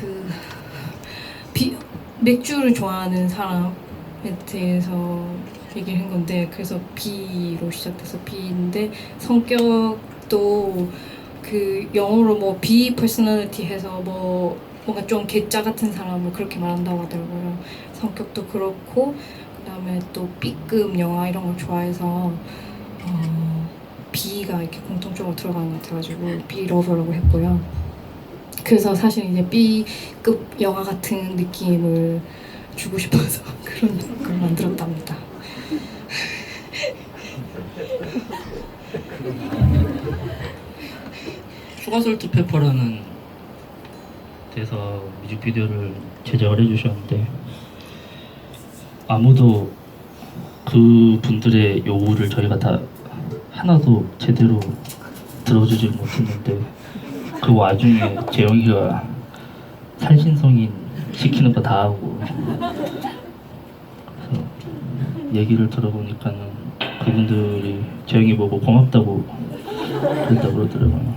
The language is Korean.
그 비, 맥주를 좋아하는 사람에 대해서 얘기를 한 건데 그래서 B로 시작돼서 B인데 성격도 그 영어로 뭐 B personality 해서 뭐 뭔가 좀 괴짜 같은 사람을 그렇게 말한다고 하더라고요. 성격도 그렇고 그다음에 또 B급 영화 이런 걸 좋아해서 어, B가 이렇게 공통적으로 들어가는 것 같아가지고 B 러버라고 했고요. 그래서 사실 이제 B급 영화 같은 느낌을 주고 싶어서 그런 걸 만들었답니다. 슈가솔트 페퍼라는 데서 뮤직비디오를 제작을 해주셨는데 아무도 그 분들의 요구를 저희가 다 하나도 제대로 들어주지 못했는데 그 와중에 재영이가 살신성인 시키는 거 다 하고 그래서 얘기를 들어보니까는 그분들이 재영이 보고 고맙다고 그랬다고 그러더라고요.